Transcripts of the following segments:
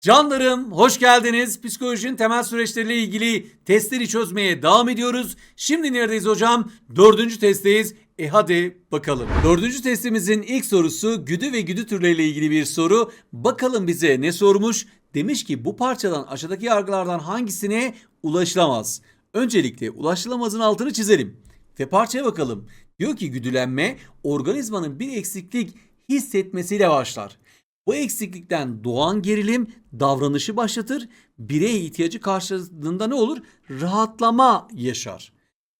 Canlarım hoş geldiniz. Psikolojinin temel süreçleriyle ilgili testleri çözmeye devam ediyoruz. Şimdi neredeyiz hocam? Dördüncü testteyiz. E hadi bakalım. Dördüncü testimizin ilk sorusu güdü ve güdü türleriyle ilgili bir soru. Bakalım bize ne sormuş? Demiş ki bu parçadan aşağıdaki yargılardan hangisine ulaşılamaz? Öncelikle ulaşılamazın altını çizelim. Ve parçaya bakalım. Diyor ki güdülenme organizmanın bir eksiklik hissetmesiyle başlar. Bu eksiklikten doğan gerilim davranışı başlatır. Birey ihtiyacı karşılığında ne olur? Rahatlama yaşar.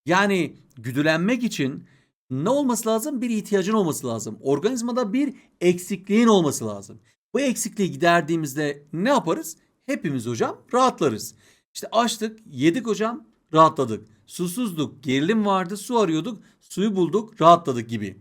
Yani güdülenmek için ne olması lazım? Bir ihtiyacın olması lazım. Organizmada bir eksikliğin olması lazım. Bu eksikliği giderdiğimizde ne yaparız? Hepimiz hocam rahatlarız. İşte açtık, yedik hocam, rahatladık. Susuzduk, gerilim vardı, su arıyorduk, suyu bulduk, rahatladık gibi.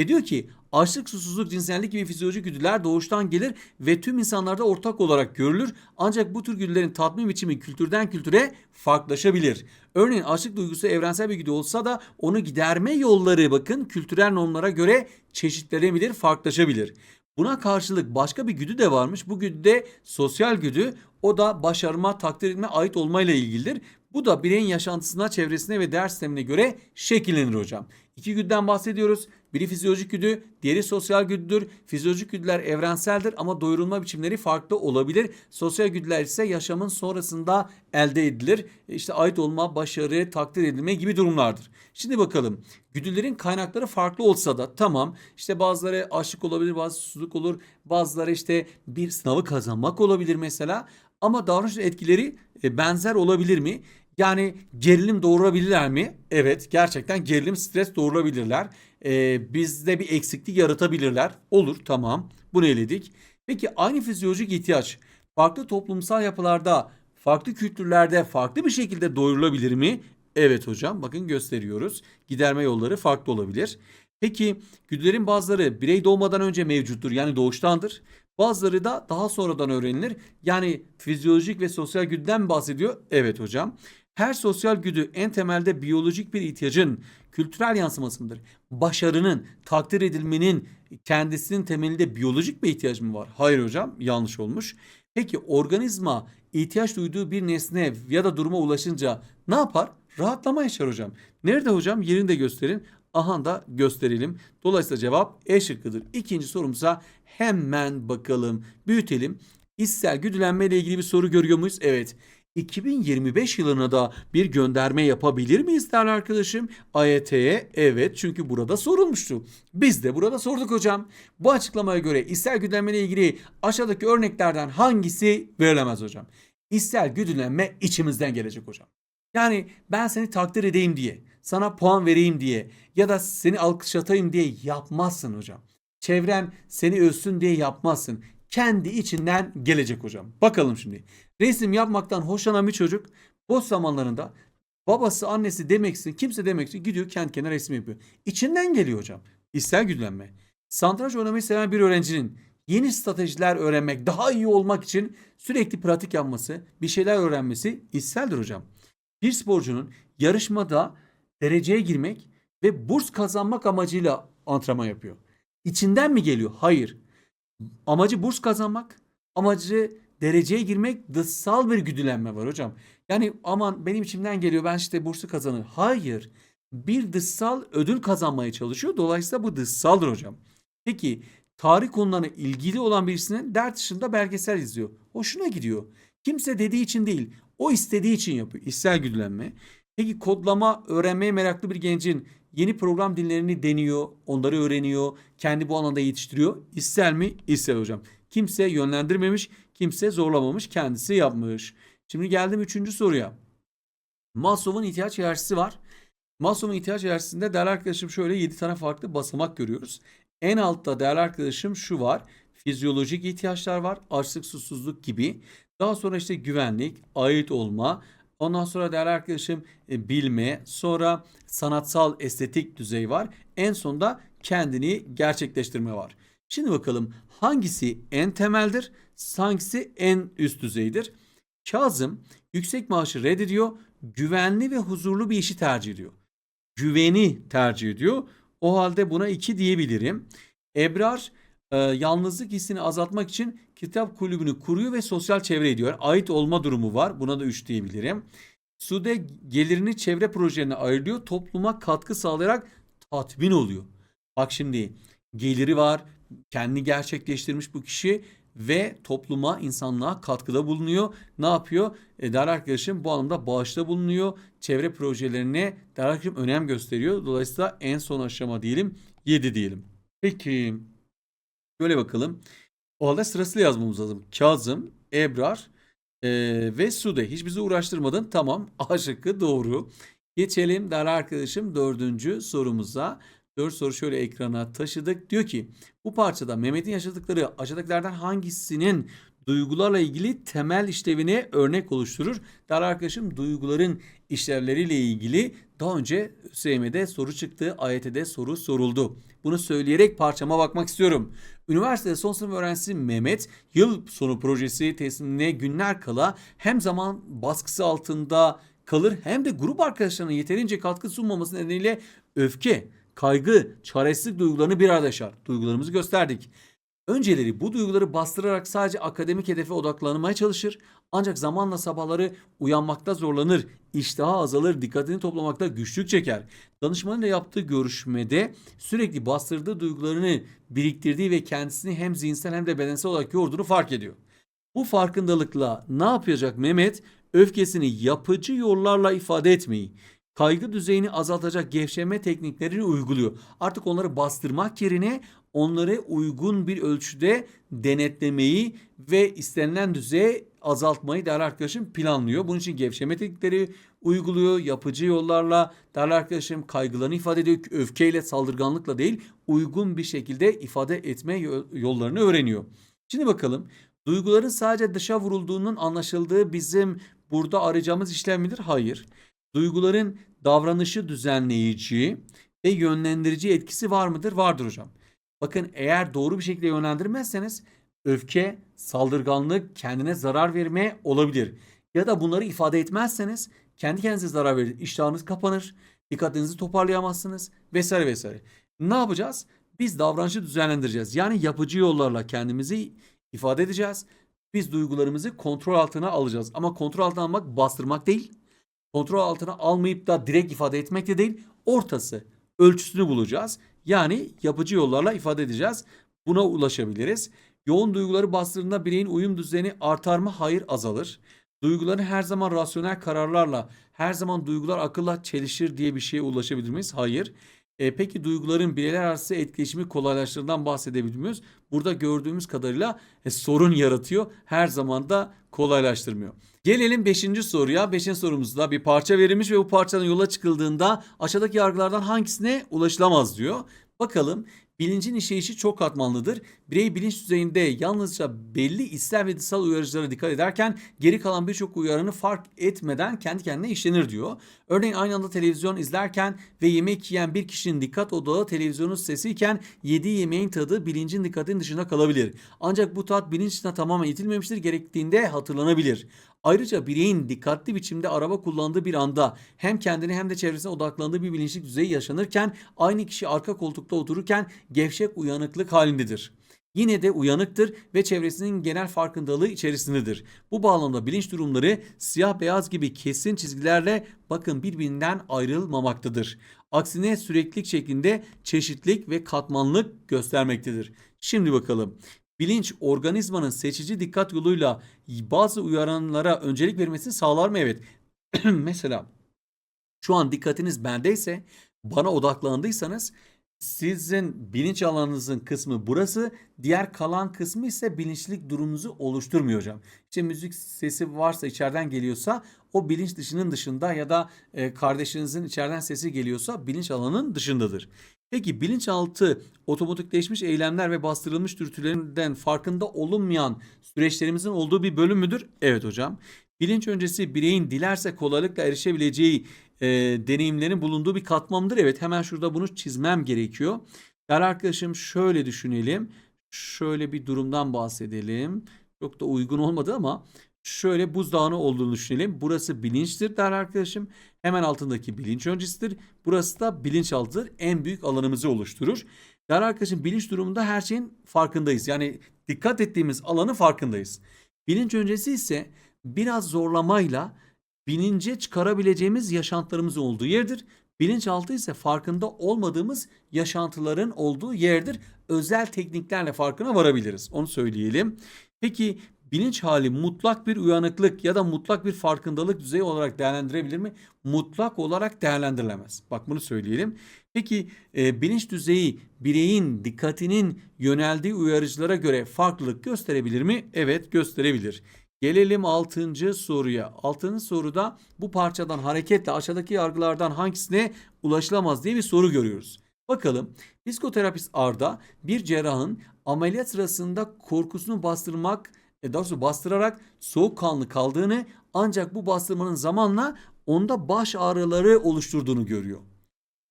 Ve diyor ki açlık, susuzluk, cinsellik gibi fizyolojik güdüler doğuştan gelir ve tüm insanlarda ortak olarak görülür. Ancak bu tür güdülerin tatmin biçimi kültürden kültüre farklılaşabilir. Örneğin açlık duygusu evrensel bir güdü olsa da onu giderme yolları bakın kültürel normlara göre çeşitlenebilir, farklılaşabilir. Buna karşılık başka bir güdü de varmış. Bu güdü de sosyal güdü. O da başarma, takdir edilme, ait olmayla ilgilidir. Bu da bireyin yaşantısına, çevresine ve değer sistemine göre şekillenir hocam. İki güdüden bahsediyoruz. Biri fizyolojik güdü, diğeri sosyal güdüdür. Fizyolojik güdüler evrenseldir ama doyurulma biçimleri farklı olabilir. Sosyal güdüler ise yaşamın sonrasında elde edilir. İşte ait olma, başarı, takdir edilme gibi durumlardır. Şimdi bakalım. Güdülerin kaynakları farklı olsa da tamam işte bazıları açlık olabilir, bazı susuzluk olur, bazıları işte bir sınavı kazanmak olabilir mesela. Ama davranış etkileri e, benzer olabilir mi? Yani gerilim doğurabilirler mi? Evet gerçekten gerilim stres doğurabilirler. Ee, bizde bir eksiklik yaratabilirler. Olur tamam bunu eledik. Peki aynı fizyolojik ihtiyaç farklı toplumsal yapılarda, farklı kültürlerde farklı bir şekilde doyurulabilir mi? Evet hocam bakın gösteriyoruz. Giderme yolları farklı olabilir. Peki güdülerin bazıları birey doğmadan önce mevcuttur yani doğuştandır. Bazıları da daha sonradan öğrenilir. Yani fizyolojik ve sosyal güdüden bahsediyor? Evet hocam. Her sosyal güdü en temelde biyolojik bir ihtiyacın kültürel yansımasıdır. Başarının, takdir edilmenin kendisinin temelinde biyolojik bir ihtiyaç mı var? Hayır hocam, yanlış olmuş. Peki organizma ihtiyaç duyduğu bir nesne ya da duruma ulaşınca ne yapar? Rahatlama yaşar hocam. Nerede hocam? Yerini de gösterin. Aha da gösterelim. Dolayısıyla cevap E şıkkıdır. İkinci sorumuza hemen bakalım. Büyütelim. İçsel güdülenme ile ilgili bir soru görüyor muyuz? Evet. 2025 yılına da bir gönderme yapabilir miyiz değerli arkadaşım? AYT'ye evet çünkü burada sorulmuştu. Biz de burada sorduk hocam. Bu açıklamaya göre içsel güdülenme ilgili aşağıdaki örneklerden hangisi verilemez hocam? İçsel güdülenme içimizden gelecek hocam. Yani ben seni takdir edeyim diye, sana puan vereyim diye ya da seni alkışlatayım diye yapmazsın hocam. Çevren seni övsün diye yapmazsın. Kendi içinden gelecek hocam. Bakalım şimdi. Resim yapmaktan hoşlanan bir çocuk boş zamanlarında babası annesi demeksin kimse demeksin gidiyor kendi kendine resim yapıyor. İçinden geliyor hocam. İster güdülenme. Satranç oynamayı seven bir öğrencinin yeni stratejiler öğrenmek, daha iyi olmak için sürekli pratik yapması, bir şeyler öğrenmesi içseldir hocam. Bir sporcunun yarışmada dereceye girmek ve burs kazanmak amacıyla antrenman yapıyor. İçinden mi geliyor? Hayır. Amacı burs kazanmak, amacı dereceye girmek dışsal bir güdülenme var hocam. Yani aman benim içimden geliyor ben işte bursu kazanır. Hayır. Bir dışsal ödül kazanmaya çalışıyor. Dolayısıyla bu dışsaldır hocam. Peki tarih konularına ilgili olan birisinin dert dışında belgesel izliyor. Hoşuna gidiyor. Kimse dediği için değil. O istediği için yapıyor. İster güdülenme. Peki kodlama öğrenmeye meraklı bir gencin yeni program dillerini deniyor, onları öğreniyor, kendi bu alanda yetiştiriyor. İster mi? İster hocam. Kimse yönlendirmemiş, kimse zorlamamış, kendisi yapmış. Şimdi geldim üçüncü soruya. Maslow'un ihtiyaç hiyerarşisi var. Maslow'un ihtiyaç hiyerarşisinde değerli arkadaşım şöyle 7 tane farklı basamak görüyoruz. En altta değerli arkadaşım şu var. Fizyolojik ihtiyaçlar var. Açlık, susuzluk gibi. Daha sonra işte güvenlik, ait olma, Ondan sonra değerli arkadaşım e, bilme, sonra sanatsal estetik düzey var. En sonda kendini gerçekleştirme var. Şimdi bakalım hangisi en temeldir, hangisi en üst düzeydir? Kazım yüksek maaşı reddediyor, güvenli ve huzurlu bir işi tercih ediyor. Güveni tercih ediyor. O halde buna 2 diyebilirim. Ebrar e, yalnızlık hissini azaltmak için kitap kulübünü kuruyor ve sosyal çevre ediyor. Ait olma durumu var. Buna da 3 diyebilirim. Sude gelirini çevre projelerine ayırıyor. Topluma katkı sağlayarak tatmin oluyor. Bak şimdi geliri var. Kendini gerçekleştirmiş bu kişi ve topluma, insanlığa katkıda bulunuyor. Ne yapıyor? E, değerli arkadaşım bu anlamda bağışta bulunuyor. Çevre projelerine değerli arkadaşım önem gösteriyor. Dolayısıyla en son aşama diyelim 7 diyelim. Peki şöyle bakalım. O halde sırasıyla yazmamız lazım. Kazım, Ebrar e, ve Sude. Hiç bizi uğraştırmadın. Tamam. A şıkkı doğru. Geçelim değerli arkadaşım dördüncü sorumuza. Dört soru şöyle ekrana taşıdık. Diyor ki bu parçada Mehmet'in yaşadıkları aşağıdakilerden hangisinin duygularla ilgili temel işlevine örnek oluşturur? Değerli arkadaşım duyguların işlevleriyle ilgili daha önce ÖSYM'de soru çıktı, AYT'de soru soruldu. Bunu söyleyerek parçama bakmak istiyorum. Üniversitede son sınıf öğrencisi Mehmet yıl sonu projesi teslimine günler kala hem zaman baskısı altında kalır hem de grup arkadaşlarına yeterince katkı sunmaması nedeniyle öfke, kaygı, çaresizlik duygularını bir arada yaşar. Duygularımızı gösterdik. Önceleri bu duyguları bastırarak sadece akademik hedefe odaklanmaya çalışır. Ancak zamanla sabahları uyanmakta zorlanır, iştahı azalır, dikkatini toplamakta güçlük çeker. Danışmanıyla yaptığı görüşmede sürekli bastırdığı duygularını biriktirdiği ve kendisini hem zihinsel hem de bedensel olarak yorduğunu fark ediyor. Bu farkındalıkla ne yapacak Mehmet? Öfkesini yapıcı yollarla ifade etmeyi, kaygı düzeyini azaltacak gevşeme tekniklerini uyguluyor. Artık onları bastırmak yerine onları uygun bir ölçüde denetlemeyi ve istenilen düzeye azaltmayı değerli arkadaşım planlıyor. Bunun için gevşeme teknikleri uyguluyor. Yapıcı yollarla değerli arkadaşım kaygılarını ifade ediyor. Öfkeyle, saldırganlıkla değil uygun bir şekilde ifade etme yollarını öğreniyor. Şimdi bakalım duyguların sadece dışa vurulduğunun anlaşıldığı bizim burada arayacağımız işlem midir? Hayır. Duyguların davranışı düzenleyici ve yönlendirici etkisi var mıdır? Vardır hocam. Bakın eğer doğru bir şekilde yönlendirmezseniz öfke, saldırganlık, kendine zarar verme olabilir. Ya da bunları ifade etmezseniz kendi kendinize zarar verir. İştahınız kapanır, dikkatinizi toparlayamazsınız vesaire vesaire. Ne yapacağız? Biz davranışı düzenlendireceğiz. Yani yapıcı yollarla kendimizi ifade edeceğiz. Biz duygularımızı kontrol altına alacağız. Ama kontrol altına almak bastırmak değil. Kontrol altına almayıp da direkt ifade etmek de değil. Ortası, ölçüsünü bulacağız. Yani yapıcı yollarla ifade edeceğiz. Buna ulaşabiliriz. Yoğun duyguları bastırdığında bireyin uyum düzeni artar mı? Hayır azalır. Duyguları her zaman rasyonel kararlarla, her zaman duygular akılla çelişir diye bir şeye ulaşabilir miyiz? Hayır. E, peki duyguların bireyler arası etkileşimi kolaylaştırdığından bahsedebilir miyiz? Burada gördüğümüz kadarıyla e, sorun yaratıyor. Her zaman da kolaylaştırmıyor. Gelelim 5. soruya. 5. sorumuzda bir parça verilmiş ve bu parçanın yola çıkıldığında aşağıdaki yargılardan hangisine ulaşılamaz diyor. Bakalım bilincin işleyişi çok katmanlıdır. Birey bilinç düzeyinde yalnızca belli içsel ve dışsal uyarıcılara dikkat ederken geri kalan birçok uyarını fark etmeden kendi kendine işlenir diyor. Örneğin aynı anda televizyon izlerken ve yemek yiyen bir kişinin dikkat odağı televizyonun sesiyken yediği yemeğin tadı bilincin dikkatinin dışında kalabilir. Ancak bu tat bilinç dışına tamamen itilmemiştir gerektiğinde hatırlanabilir. Ayrıca bireyin dikkatli biçimde araba kullandığı bir anda hem kendine hem de çevresine odaklandığı bir bilinçlik düzeyi yaşanırken aynı kişi arka koltukta otururken gevşek uyanıklık halindedir. Yine de uyanıktır ve çevresinin genel farkındalığı içerisindedir. Bu bağlamda bilinç durumları siyah beyaz gibi kesin çizgilerle bakın birbirinden ayrılmamaktadır. Aksine süreklilik şeklinde çeşitlik ve katmanlık göstermektedir. Şimdi bakalım. Bilinç organizmanın seçici dikkat yoluyla bazı uyaranlara öncelik vermesini sağlar mı? Evet. Mesela şu an dikkatiniz bendeyse bana odaklandıysanız sizin bilinç alanınızın kısmı burası. Diğer kalan kısmı ise bilinçlik durumunuzu oluşturmuyor hocam. İşte müzik sesi varsa içeriden geliyorsa o bilinç dışının dışında ya da e, kardeşinizin içeriden sesi geliyorsa bilinç alanının dışındadır. Peki bilinçaltı otomatikleşmiş eylemler ve bastırılmış dürtülerinden farkında olunmayan süreçlerimizin olduğu bir bölüm müdür? Evet hocam. Bilinç öncesi bireyin dilerse kolaylıkla erişebileceği e, deneyimlerin bulunduğu bir katmandır. Evet hemen şurada bunu çizmem gerekiyor. Değerli arkadaşım şöyle düşünelim. Şöyle bir durumdan bahsedelim. Çok da uygun olmadı ama şöyle buzdağını olduğunu düşünelim. Burası bilinçtir değerli arkadaşım. Hemen altındaki bilinç öncesidir. Burası da bilinçaltıdır. En büyük alanımızı oluşturur. Değerli arkadaşım bilinç durumunda her şeyin farkındayız. Yani dikkat ettiğimiz alanın farkındayız. Bilinç öncesi ise biraz zorlamayla bilince çıkarabileceğimiz yaşantılarımız olduğu yerdir. Bilinçaltı ise farkında olmadığımız yaşantıların olduğu yerdir. Özel tekniklerle farkına varabiliriz. Onu söyleyelim. Peki bilinç hali mutlak bir uyanıklık ya da mutlak bir farkındalık düzeyi olarak değerlendirebilir mi? Mutlak olarak değerlendirilemez. Bak bunu söyleyelim. Peki e, bilinç düzeyi bireyin dikkatinin yöneldiği uyarıcılara göre farklılık gösterebilir mi? Evet gösterebilir. Gelelim 6. soruya. 6. soruda bu parçadan hareketle aşağıdaki yargılardan hangisine ulaşılamaz diye bir soru görüyoruz. Bakalım psikoterapist Arda bir cerrahın ameliyat sırasında korkusunu bastırmak, e, daha doğrusu bastırarak soğukkanlı kaldığını ancak bu bastırmanın zamanla onda baş ağrıları oluşturduğunu görüyor.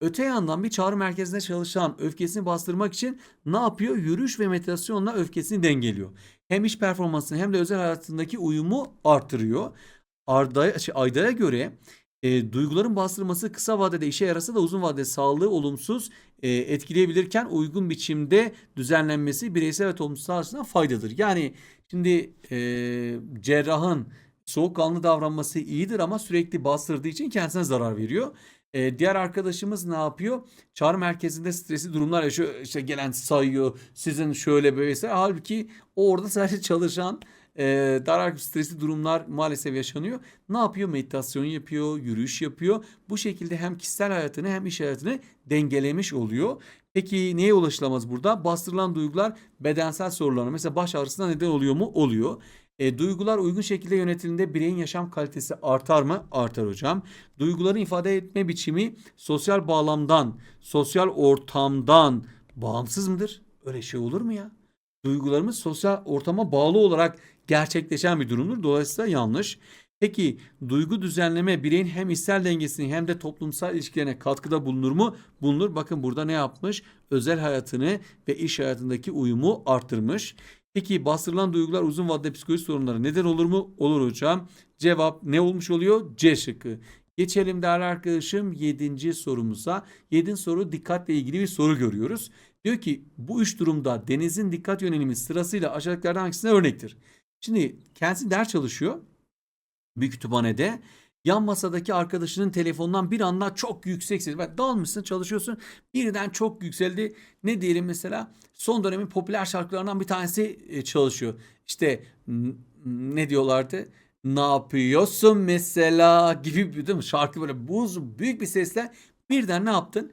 Öte yandan bir çağrı merkezinde çalışan öfkesini bastırmak için ne yapıyor? Yürüyüş ve meditasyonla öfkesini dengeliyor. Hem iş performansını hem de özel hayatındaki uyumu arttırıyor. Arda, şey, Ayda'ya göre e, duyguların bastırılması kısa vadede işe yarasa da uzun vadede sağlığı olumsuz e, etkileyebilirken uygun biçimde düzenlenmesi bireysel ve toplumsal açıdan faydadır. Yani şimdi e, cerrahın soğukkanlı davranması iyidir ama sürekli bastırdığı için kendisine zarar veriyor. E, diğer arkadaşımız ne yapıyor? Çağrı merkezinde stresli durumlar yaşıyor. İşte gelen sayıyor. Sizin şöyle böylese. Halbuki orada sadece çalışan e, dar stresli durumlar maalesef yaşanıyor. Ne yapıyor? Meditasyon yapıyor, yürüyüş yapıyor. Bu şekilde hem kişisel hayatını hem iş hayatını dengelemiş oluyor. Peki neye ulaşılamaz burada? Bastırılan duygular bedensel sorularına mesela baş ağrısına neden oluyor mu? Oluyor. E, duygular uygun şekilde yönetildiğinde bireyin yaşam kalitesi artar mı? Artar hocam. Duyguların ifade etme biçimi sosyal bağlamdan, sosyal ortamdan bağımsız mıdır? Öyle şey olur mu ya? Duygularımız sosyal ortama bağlı olarak gerçekleşen bir durumdur. Dolayısıyla yanlış. Peki duygu düzenleme bireyin hem içsel dengesini hem de toplumsal ilişkilerine katkıda bulunur mu? Bulunur. Bakın burada ne yapmış? Özel hayatını ve iş hayatındaki uyumu arttırmış. Peki bastırılan duygular uzun vadede psikolojik sorunlara neden olur mu? Olur hocam. Cevap ne olmuş oluyor? C şıkkı. Geçelim değerli arkadaşım 7. sorumuza. 7. soru dikkatle ilgili bir soru görüyoruz. Diyor ki bu üç durumda denizin dikkat yönelimi sırasıyla aşağıdakilerden hangisine örnektir? Şimdi kendisi ders çalışıyor bir kütüphanede. Yan masadaki arkadaşının telefonundan bir anda çok yüksek ses. Bak dalmışsın çalışıyorsun birden çok yükseldi. Ne diyelim mesela son dönemin popüler şarkılarından bir tanesi e, çalışıyor. İşte ne diyorlardı? Ne yapıyorsun mesela gibi bir değil mi? Şarkı böyle buz büyük bir sesle birden ne yaptın?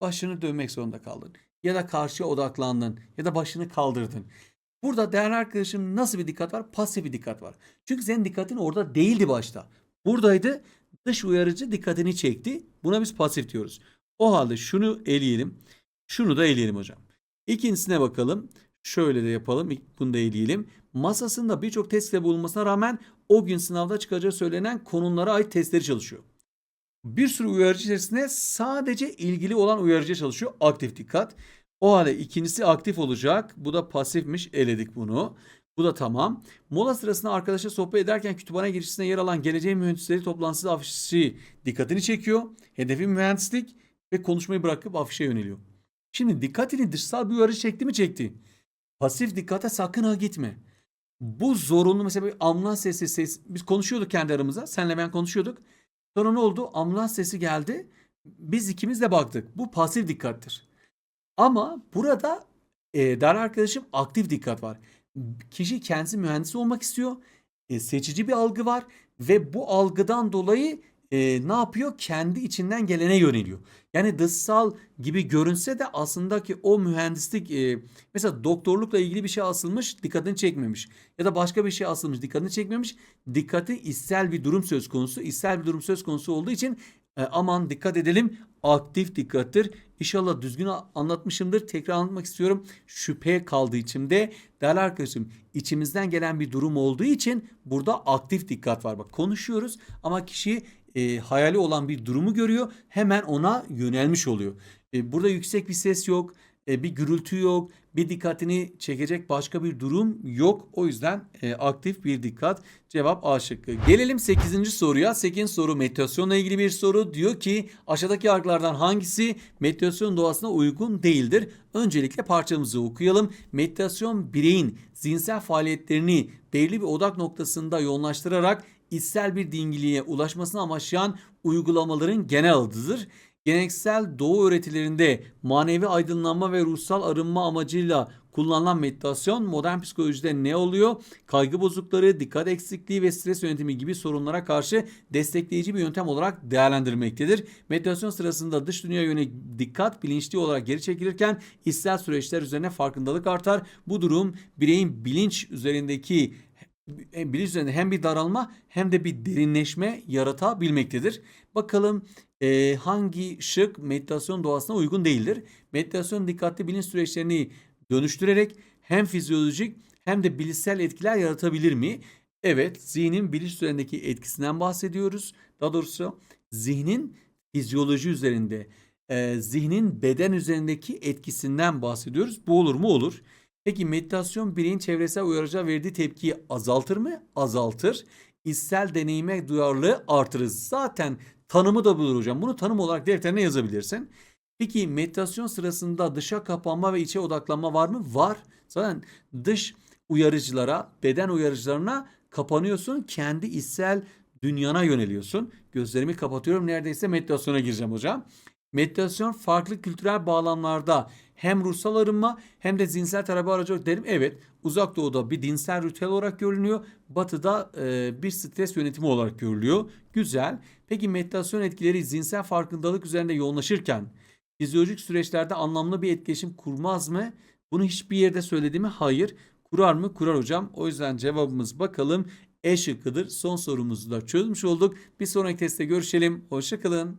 Başını dönmek zorunda kaldın. Ya da karşıya odaklandın ya da başını kaldırdın. Burada değerli arkadaşım nasıl bir dikkat var? Pasif bir dikkat var. Çünkü senin dikkatin orada değildi başta. Buradaydı. Dış uyarıcı dikkatini çekti. Buna biz pasif diyoruz. O halde şunu eleyelim. Şunu da eleyelim hocam. İkincisine bakalım. Şöyle de yapalım. Bunu da eleyelim. Masasında birçok testle bulunmasına rağmen o gün sınavda çıkacağı söylenen konumlara ait testleri çalışıyor. Bir sürü uyarıcı içerisinde sadece ilgili olan uyarıcı çalışıyor. Aktif dikkat. O halde ikincisi aktif olacak. Bu da pasifmiş. Eledik bunu. Bu da tamam. Mola sırasında arkadaşla sohbet ederken kütüphane girişinde yer alan geleceğin mühendisleri toplantısı afişi dikkatini çekiyor. Hedefi mühendislik ve konuşmayı bırakıp afişe yöneliyor. Şimdi dikkatini dışsal bir uyarıcı çekti mi çekti. Pasif dikkate sakın ha gitme. Bu zorunlu mesela bir ambulans sesi ses. Biz konuşuyorduk kendi aramızda. Senle ben konuşuyorduk. Sonra ne oldu? Ambulans sesi geldi. Biz ikimiz de baktık. Bu pasif dikkattir. Ama burada e, değerli arkadaşım aktif dikkat var. Kişi kendisi mühendis olmak istiyor. E, seçici bir algı var ve bu algıdan dolayı e, ne yapıyor? Kendi içinden gelene yöneliyor. Yani dışsal gibi görünse de aslında ki o mühendislik e, mesela doktorlukla ilgili bir şey asılmış dikkatini çekmemiş. Ya da başka bir şey asılmış dikkatini çekmemiş. Dikkati içsel bir durum söz konusu. İçsel bir durum söz konusu olduğu için e, aman dikkat edelim aktif dikkattir. İnşallah düzgün anlatmışımdır. Tekrar anlatmak istiyorum. Şüphe kaldığı içimde. Değerli arkadaşım içimizden gelen bir durum olduğu için burada aktif dikkat var. Bak konuşuyoruz ama kişi e, hayali olan bir durumu görüyor. Hemen ona yönelmiş oluyor. E, burada yüksek bir ses yok. e, bir gürültü yok. bir dikkatini çekecek başka bir durum yok. O yüzden e, aktif bir dikkat. Cevap A şıkkı. Gelelim 8. soruya. 8. soru meditasyonla ilgili bir soru. Diyor ki aşağıdaki yargılardan hangisi meditasyon doğasına uygun değildir? Öncelikle parçamızı okuyalım. Meditasyon bireyin zihinsel faaliyetlerini belli bir odak noktasında yoğunlaştırarak içsel bir dingiliğe ulaşmasını amaçlayan uygulamaların genel adıdır. Geleneksel doğu öğretilerinde manevi aydınlanma ve ruhsal arınma amacıyla kullanılan meditasyon modern psikolojide ne oluyor? Kaygı bozuklukları, dikkat eksikliği ve stres yönetimi gibi sorunlara karşı destekleyici bir yöntem olarak değerlendirmektedir. Meditasyon sırasında dış dünya yönelik dikkat bilinçli olarak geri çekilirken içsel süreçler üzerine farkındalık artar. Bu durum bireyin bilinç üzerindeki bilinç üzerinde hem bir daralma hem de bir derinleşme yaratabilmektedir. Bakalım e, hangi şık meditasyon doğasına uygun değildir? Meditasyon dikkatli bilinç süreçlerini dönüştürerek hem fizyolojik hem de bilişsel etkiler yaratabilir mi? Evet, zihnin bilinç üzerindeki etkisinden bahsediyoruz. Daha doğrusu zihnin fizyoloji üzerinde, e, zihnin beden üzerindeki etkisinden bahsediyoruz. Bu olur mu? Olur. Peki meditasyon bireyin çevresel uyarıcıya verdiği tepkiyi azaltır mı? Azaltır. İçsel deneyime duyarlılığı artırır. Zaten tanımı da budur hocam. Bunu tanım olarak defterine yazabilirsin. Peki meditasyon sırasında dışa kapanma ve içe odaklanma var mı? Var. Zaten dış uyarıcılara, beden uyarıcılarına kapanıyorsun. Kendi içsel dünyana yöneliyorsun. Gözlerimi kapatıyorum. Neredeyse meditasyona gireceğim hocam. Meditasyon farklı kültürel bağlamlarda hem ruhsal arınma hem de zihinsel terapi aracı olarak derim. Evet uzak doğuda bir dinsel ritüel olarak görülüyor. Batıda e, bir stres yönetimi olarak görülüyor. Güzel. Peki meditasyon etkileri zihinsel farkındalık üzerinde yoğunlaşırken fizyolojik süreçlerde anlamlı bir etkileşim kurmaz mı? Bunu hiçbir yerde söyledi mi? Hayır. Kurar mı? Kurar hocam. O yüzden cevabımız bakalım E şıkkıdır. Son sorumuzu da çözmüş olduk. Bir sonraki testte görüşelim. Hoşçakalın.